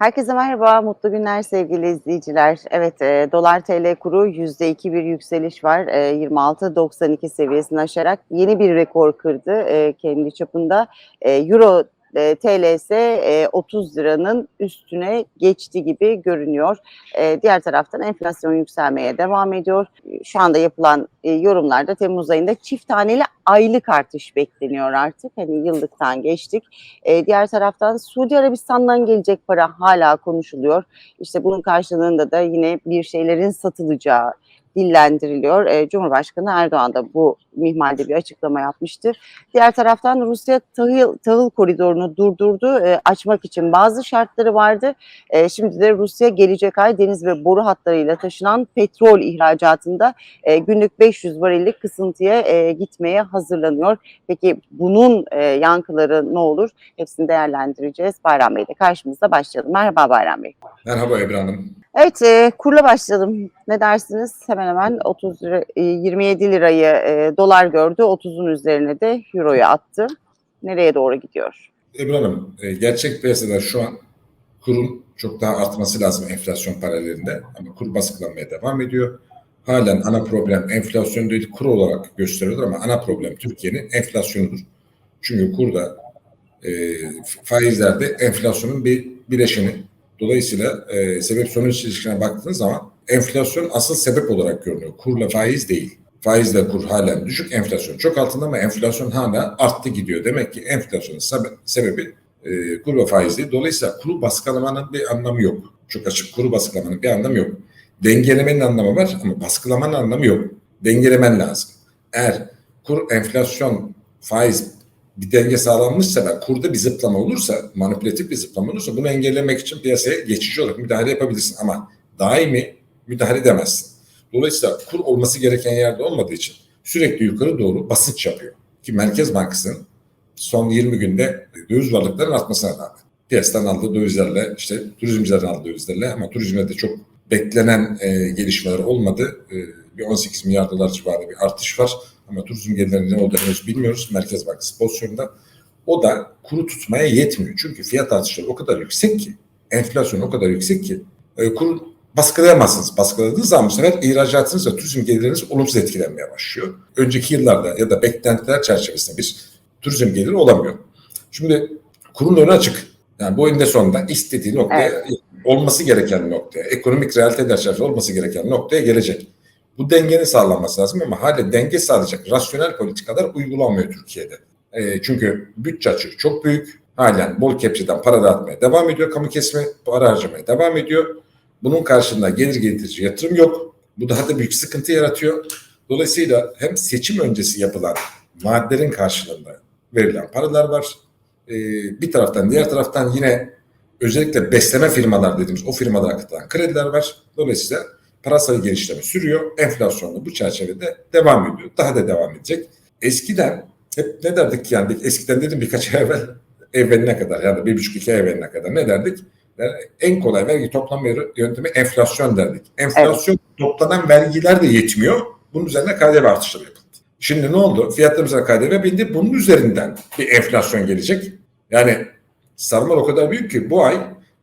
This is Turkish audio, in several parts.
Herkese merhaba, mutlu günler sevgili izleyiciler. Evet, e, dolar TL kuru %2 bir yükseliş var. E, 26.92 seviyesini aşarak yeni bir rekor kırdı e, kendi çapında. E, Euro e, TL ise e, 30 liranın üstüne geçti gibi görünüyor. E, diğer taraftan enflasyon yükselmeye devam ediyor. Şu anda yapılan e, yorumlarda Temmuz ayında çift taneli aylık artış bekleniyor artık. Hani yıllıktan geçtik. E, diğer taraftan Suudi Arabistan'dan gelecek para hala konuşuluyor. İşte bunun karşılığında da yine bir şeylerin satılacağı dillendiriliyor. E, Cumhurbaşkanı Erdoğan da bu mihmalde bir açıklama yapmıştı. Diğer taraftan Rusya tahıl, tahıl koridorunu durdurdu. E, açmak için bazı şartları vardı. E, şimdi de Rusya gelecek ay deniz ve boru hatlarıyla taşınan petrol ihracatında e, günlük 500 varillik kısıntıya e, gitmeye hazırlanıyor. Peki bunun e, yankıları ne olur? Hepsini değerlendireceğiz. Bayram Bey de karşımızda başlayalım. Merhaba Bayram Bey. Merhaba Ebru Hanım. Evet, e, kurla başlayalım. Ne dersiniz? Hemen hemen 30 lira, e, 27 lirayı e, dolar gördü. 30'un üzerine de euroyu attı. Nereye doğru gidiyor? Ebru Hanım, e, gerçek piyasada şu an kurun çok daha artması lazım enflasyon paralelinde. Ama kur baskılanmaya devam ediyor. Halen ana problem enflasyon değil kur olarak gösteriyorlar ama ana problem Türkiye'nin enflasyonudur. Çünkü kurda e, faizlerde enflasyonun bir bileşeni. Dolayısıyla e, sebep sonuç ilişkine baktığınız zaman enflasyon asıl sebep olarak görünüyor. Kurla faiz değil. Faizle kur halen düşük, enflasyon çok altında ama enflasyon hala arttı gidiyor. Demek ki enflasyonun sebe- sebebi e, kur ve faiz değil. Dolayısıyla kuru baskılamanın bir anlamı yok. Çok açık kuru baskılamanın bir anlamı yok. Dengelemenin anlamı var ama baskılamanın anlamı yok. Dengelemen lazım. Eğer kur, enflasyon, faiz bir denge sağlanmışsa ve kurda bir zıplama olursa, manipülatif bir zıplama olursa bunu engellemek için piyasaya geçici olarak müdahale yapabilirsin ama daimi müdahale edemezsin. Dolayısıyla kur olması gereken yerde olmadığı için sürekli yukarı doğru basınç yapıyor. Ki Merkez Bankası'nın son 20 günde döviz varlıklarının artmasına rağmen piyasadan aldığı dövizlerle işte turizmcilerin aldığı dövizlerle ama turizmde de çok beklenen e, gelişmeler olmadı. E, bir 18 milyar dolar civarında bir artış var ama turizm gelirlerinin ne henüz bilmiyoruz. Merkez Bankası pozisyonunda. O da kuru tutmaya yetmiyor. Çünkü fiyat artışları o kadar yüksek ki, enflasyon o kadar yüksek ki e, kuru baskılayamazsınız. Baskıladığınız zaman bu sefer ihracatınız ve turizm gelirleriniz olumsuz etkilenmeye başlıyor. Önceki yıllarda ya da beklentiler çerçevesinde bir turizm geliri olamıyor. Şimdi kurun önü açık. Yani bu eninde sonunda istediği noktaya, olması gereken noktaya, ekonomik realiteler çerçevesinde olması gereken noktaya gelecek. Bu dengenin sağlanması lazım ama hala denge sağlayacak rasyonel politikalar uygulanmıyor Türkiye'de. E, çünkü bütçe açığı çok büyük. Halen bol kepçeden para dağıtmaya devam ediyor. Kamu kesimi para harcamaya devam ediyor. Bunun karşılığında gelir getirici yatırım yok. Bu daha da büyük sıkıntı yaratıyor. Dolayısıyla hem seçim öncesi yapılan vaatlerin karşılığında verilen paralar var. Ee, bir taraftan diğer taraftan yine özellikle besleme firmalar dediğimiz o firmalara akıtılan krediler var. Dolayısıyla parasal gelişleme sürüyor. Enflasyon da bu çerçevede devam ediyor. Daha da devam edecek. Eskiden hep ne derdik yani eskiden dedim birkaç ay evvel evveline kadar yani bir buçuk iki ay evveline kadar ne derdik? En kolay vergi toplama yöntemi enflasyon derdik. Enflasyon evet. toplanan vergiler de yetmiyor. Bunun üzerine KDV artışları yapıldı. Şimdi ne oldu? Fiyatlarımıza KDV bindi. Bunun üzerinden bir enflasyon gelecek. Yani sarmal o kadar büyük ki bu ay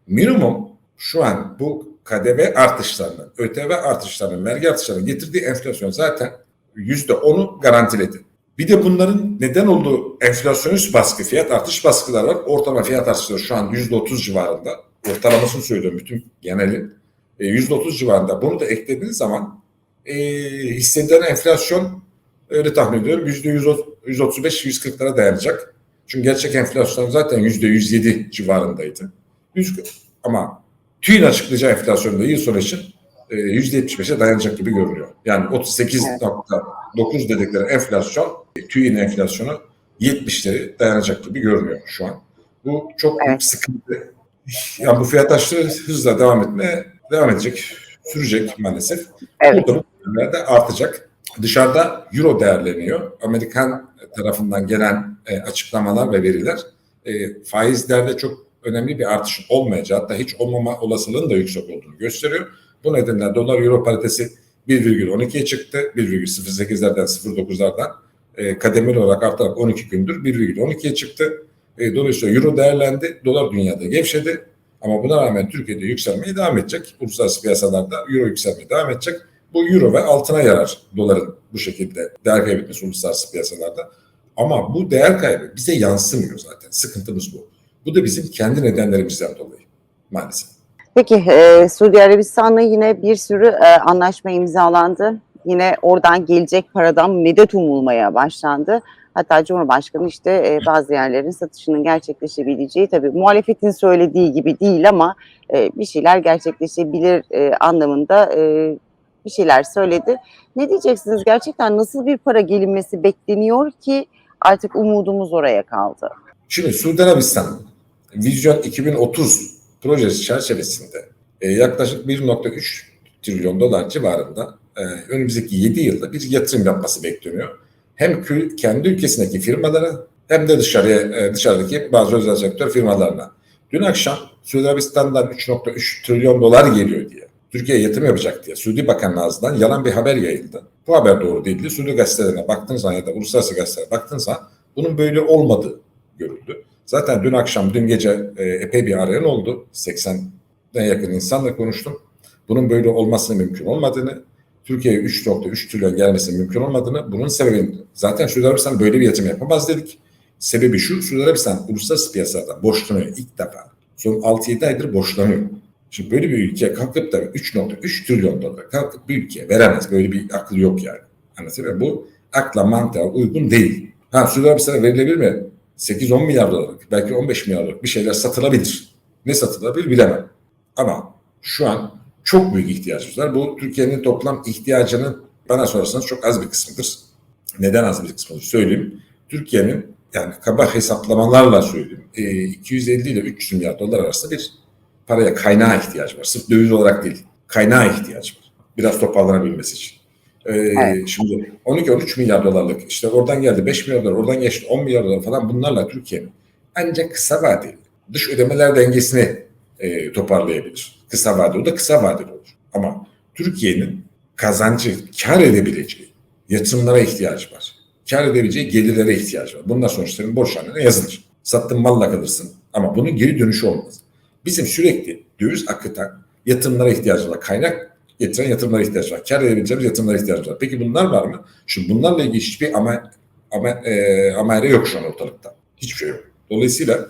minimum şu an bu KDV artışlarının, ÖTV artışlarının, vergi artışlarının getirdiği enflasyon zaten yüzde onu garantiledi. Bir de bunların neden olduğu enflasyonist baskı, fiyat artış baskılar var. Ortalama fiyat artışları şu an yüzde otuz civarında. Ortalamasını söylüyorum bütün genelin. Yüzde otuz civarında. Bunu da eklediğiniz zaman e, hissedilen enflasyon öyle tahmin ediyorum yüzde yüz otuz beş, yüz kırklara dayanacak. Çünkü gerçek enflasyon zaten yüzde yüz yedi civarındaydı. ama TÜİ'nin açıklayacağı enflasyonda yıl sonu için yüzde yetmiş beşe dayanacak gibi görünüyor. Yani 38.9 dedikleri enflasyon, TÜİ'nin enflasyonu 70'leri dayanacak gibi görünüyor şu an. Bu çok büyük sıkıntı. Yani bu fiyat artışları hızla devam etmeye devam edecek, sürecek maalesef. Evet. Bu da artacak. Dışarıda euro değerleniyor. Amerikan tarafından gelen açıklamalar ve veriler faizlerde çok önemli bir artış olmayacağı hatta hiç olmama olasılığının da yüksek olduğunu gösteriyor. Bu nedenle dolar euro paritesi 1,12'ye çıktı. 1,08'lerden 0,9'lardan e, kademeli olarak artarak 12 gündür 1,12'ye çıktı. E, dolayısıyla euro değerlendi. Dolar dünyada gevşedi. Ama buna rağmen Türkiye'de yükselmeye devam edecek. Uluslararası piyasalarda euro yükselmeye devam edecek. Bu euro ve altına yarar doların bu şekilde değer kaybetmesi uluslararası piyasalarda. Ama bu değer kaybı bize yansımıyor zaten. Sıkıntımız bu. Bu da bizim kendi nedenlerimizden dolayı maalesef. Peki e, Suudi Arabistan'la yine bir sürü e, anlaşma imzalandı. Yine oradan gelecek paradan medet umulmaya başlandı. Hatta Cumhurbaşkanı işte e, bazı yerlerin satışının gerçekleşebileceği tabii muhalefetin söylediği gibi değil ama e, bir şeyler gerçekleşebilir e, anlamında e, bir şeyler söyledi. Ne diyeceksiniz? Gerçekten nasıl bir para gelinmesi bekleniyor ki artık umudumuz oraya kaldı? Şimdi Suudi Arabistan Vizyon 2030 projesi çerçevesinde e, yaklaşık 1.3 trilyon dolar civarında e, önümüzdeki 7 yılda bir yatırım yapması bekleniyor. Hem kendi ülkesindeki firmalara hem de dışarıya e, dışarıdaki bazı özel sektör firmalarına. Dün akşam Suudi Arabistan'dan 3.3 trilyon dolar geliyor diye. Türkiye'ye yatırım yapacak diye Suudi Bakanı ağzından yalan bir haber yayıldı. Bu haber doğru değildi. Suudi gazetelerine baktığınız zaman ya da uluslararası gazetelere baktığınız zaman bunun böyle olmadığı görüldü. Zaten dün akşam, dün gece e, epey bir arayan oldu. 80'den yakın insanla konuştum. Bunun böyle olmasının mümkün olmadığını, Türkiye'ye 3.3 trilyon gelmesinin mümkün olmadığını, bunun sebebini zaten Suudi Arabistan böyle bir yatırım yapamaz dedik. Sebebi şu, Suudi Arabistan uluslararası piyasalarda borçlanıyor ilk defa. Son 6-7 aydır borçlanıyor. Şimdi böyle bir ülke kalkıp da 3.3 trilyon dolar kalkıp bir ülkeye veremez. Böyle bir akıl yok yani. Muyum? Bu akla mantığa uygun değil. Ha Suudi Arabistan'a verilebilir mi? 8-10 milyar dolarlık, belki 15 milyar dolarlık bir şeyler satılabilir. Ne satılabilir bilemem. Ama şu an çok büyük ihtiyacımız var. Bu Türkiye'nin toplam ihtiyacının bana sorarsanız çok az bir kısmıdır. Neden az bir kısmıdır söyleyeyim. Türkiye'nin yani kaba hesaplamalarla söyleyeyim. e, 250 ile 300 milyar dolar arasında bir paraya kaynağı ihtiyacı var. Sırf döviz olarak değil. Kaynağı ihtiyacı var. Biraz toparlanabilmesi için. Ee, Evet. Şimdi 12-13 milyar dolarlık işte oradan geldi 5 milyar dolar oradan geçti 10 milyar dolar falan bunlarla Türkiye'nin ancak kısa vadeli dış ödemeler dengesini e, toparlayabilir. Kısa vadeli o da kısa vadeli olur. Ama Türkiye'nin kazancı kar edebileceği yatırımlara ihtiyacı var. Kar edebileceği gelirlere ihtiyacı var. Bunlar sonuçların borçlarına yazılır. Sattığın malla kalırsın ama bunun geri dönüşü olmaz. Bizim sürekli döviz akıtan yatırımlara ihtiyacı var. Kaynak getiren yatırımlara ihtiyacı var. Kar edebileceğimiz yatırımlara ihtiyacı var. Peki bunlar var mı? Şimdi bunlarla ilgili hiçbir ama, ama, e, amare yok şu an ortalıkta. Hiçbir şey yok. Dolayısıyla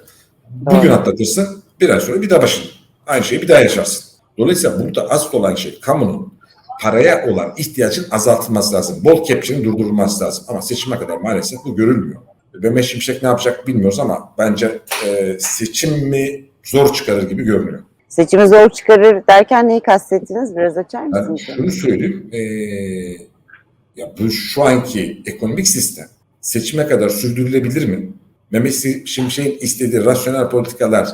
bugün atlatırsın bir ay sonra bir daha başın. Aynı şeyi bir daha yaşarsın. Dolayısıyla burada asıl olan şey kamunun paraya olan ihtiyacın azaltılması lazım. Bol kepçenin durdurulması lazım. Ama seçime kadar maalesef bu görülmüyor. Mehmet Şimşek ne yapacak bilmiyoruz ama bence e, seçim mi zor çıkarır gibi görünüyor. Seçimi zor çıkarır derken neyi kastettiniz? Biraz açar Ben mısınız? şunu söyleyeyim. e, ya bu şu anki ekonomik sistem seçime kadar sürdürülebilir mi? Mehmet Şimşek'in istediği rasyonel politikalar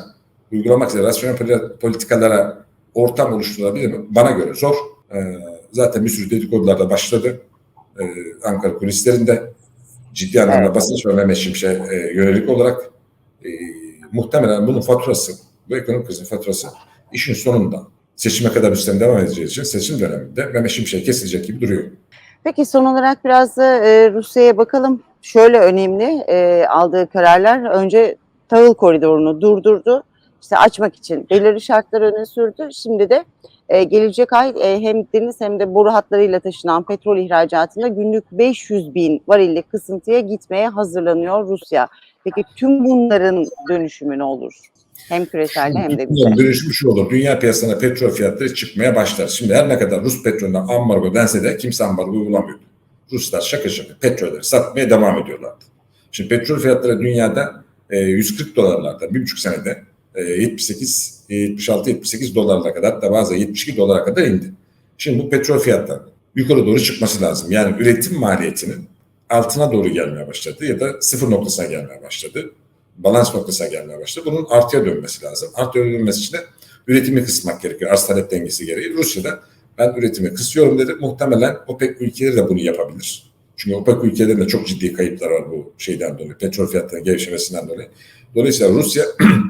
uygulamak üzere rasyonel poli- politikalara ortam oluşturulabilir mi? Bana göre zor. E, zaten bir sürü dedikodular da başladı. E, Ankara kulislerinde ciddi anlamda Evet. basınç ve Mehmet Şimşek'e e, yönelik olarak e, muhtemelen bunun faturası, bu ekonomik krizin faturası işin sonunda seçime kadar bu sistem devam edeceği için seçim döneminde Mehmet Şimşek kesilecek gibi duruyor. Peki son olarak biraz da e, Rusya'ya bakalım. Şöyle önemli e, aldığı kararlar. Önce tahıl koridorunu durdurdu. İşte açmak için belirli şartlar öne sürdü. Şimdi de e, gelecek ay e, hem deniz hem de boru hatlarıyla taşınan petrol ihracatında günlük 500 bin varillik kısıntıya gitmeye hazırlanıyor Rusya. Peki tüm bunların dönüşümü ne olur? Hem küreselde hem de dönüşümü şu olur. Dünya piyasasına petrol fiyatları çıkmaya başlar. Şimdi her ne kadar Rus petrolüne ambargo dense de kimse ambargo uygulamıyor. Ruslar şaka şaka petrolleri satmaya devam ediyorlardı. Şimdi petrol fiyatları dünyada e, 140 dolarlarda bir buçuk senede e, 78, 76, 78 dolarlara kadar hatta bazen 72 dolara kadar indi. Şimdi bu petrol fiyatları yukarı doğru çıkması lazım. Yani üretim maliyetinin altına doğru gelmeye başladı ya da sıfır noktasına gelmeye başladı. Balans noktasına gelmeye başladı. Bunun artıya dönmesi lazım. Artıya dönmesi için de üretimi kısmak gerekiyor. Arz talep dengesi gereği. Rusya'da ben üretimi kısıyorum dedi. Muhtemelen OPEC ülkeleri de bunu yapabilir. Çünkü OPEC ülkelerinde çok ciddi kayıplar var bu şeyden dolayı. Petrol fiyatlarının gevşemesinden dolayı. Dolayısıyla Rusya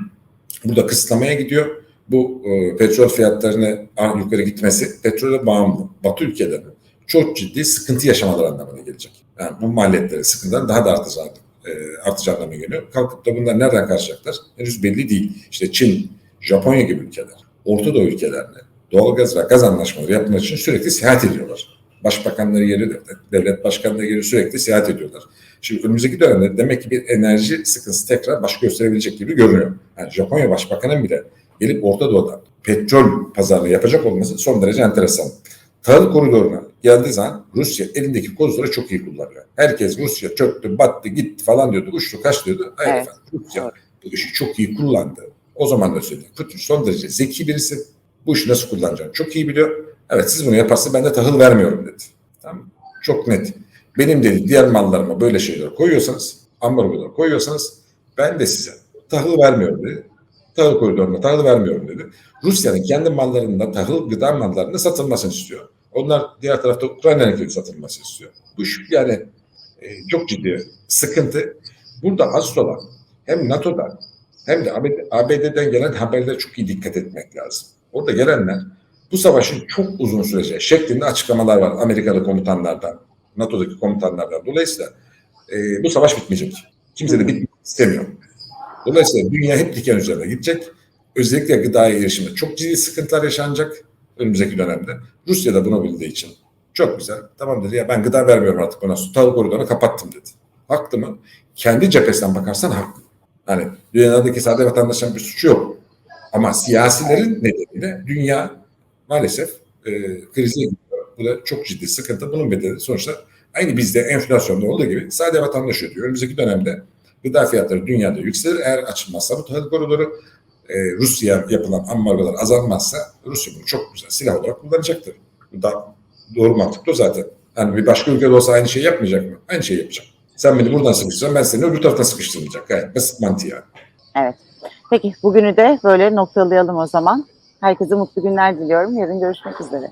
burada kısıtlamaya gidiyor. Bu e, petrol fiyatlarını yukarı gitmesi petrole bağımlı. Batı ülkelerinin çok ciddi sıkıntı yaşamaları anlamına gelecek. Yani bu maliyetleri, sıkıntıların daha da artacağı, e, artacağı anlamına geliyor. Kalkıp da bunlar nereden karşılayacaklar? Henüz belli değil. İşte Çin Japonya gibi ülkeler, Orta Doğu ülkelerine doğalgaz ve gaz anlaşmaları yapmak için sürekli seyahat ediyorlar. Başbakanları yeri, devlet başkanları yeri sürekli seyahat ediyorlar. Şimdi önümüzdeki dönemde demek ki bir enerji sıkıntısı tekrar baş gösterebilecek gibi görünüyor. Yani Japonya Başbakanı'nın bile gelip Orta Doğu'da petrol pazarlığı yapacak olması son derece enteresan. Tahıl koridoruna geldiği zaman Rusya elindeki kozları çok iyi kullanıyor. Herkes Rusya çöktü, battı, gitti falan diyordu, uçtu, kaç diyordu. Hayır Evet. efendim, Rusya bu işi çok iyi kullandı. O zaman da söyledim. Putin son derece zeki birisi. Bu işi nasıl kullanacağını çok iyi biliyor. Evet siz bunu yaparsa ben de tahıl vermiyorum dedi. Tamam? Çok net. Benim dedi diğer mallarıma böyle şeyler koyuyorsanız, ambargolar koyuyorsanız ben de size tahıl vermiyorum dedi. Tahıl koridoruna tahıl vermiyorum dedi. Rusya'nın kendi mallarında tahıl gıda mallarının satılmasını istiyor. Onlar diğer tarafta Ukrayna'nın satılmasını istiyor. Bu yani e, çok ciddi sıkıntı. Burada asıl olan hem NATO'dan hem de ABD'den gelen haberlere çok iyi dikkat etmek lazım. Orada gelenler bu savaşın çok uzun süreceği şeklinde açıklamalar var Amerikalı komutanlardan, NATO'daki komutanlardan. Dolayısıyla e, bu savaş bitmeyecek. Kimse de bitmek istemiyor. Dolayısıyla dünya hep diken üzerine gidecek. Özellikle gıdaya erişimde çok ciddi sıkıntılar yaşanacak önümüzdeki dönemde. Rusya da bunu bildiği için çok güzel. Tamam dedi ya ben gıda vermiyorum artık bana. Su tahıl koridorunu kapattım dedi. Haklı mı? Kendi cephesinden bakarsan haklı. Hani dünyadaki sade vatandaşların bir suçu yok. Ama siyasilerin nedeniyle dünya maalesef e, krize gidiyor. Bu da çok ciddi sıkıntı. Bunun bedeli sonuçta aynı bizde enflasyonda olduğu gibi sade vatandaş ödüyor. Önümüzdeki dönemde gıda fiyatları dünyada yükselir. Eğer açılmazsa bu tahıl koridoru e, Rusya yapılan ambargolar azalmazsa Rusya bunu çok güzel silah olarak kullanacaktır. Bu da doğru mantıklı o zaten. Yani bir başka ülkede olsa aynı şeyi yapmayacak mı? Aynı şeyi yapacak. Sen beni buradan sıkıştırsan ben seni öbür taraftan sıkıştırmayacak. Gayet basit mantığı yani. Evet. Peki bugünü de böyle noktalayalım o zaman. Herkese mutlu günler diliyorum. Yarın görüşmek üzere.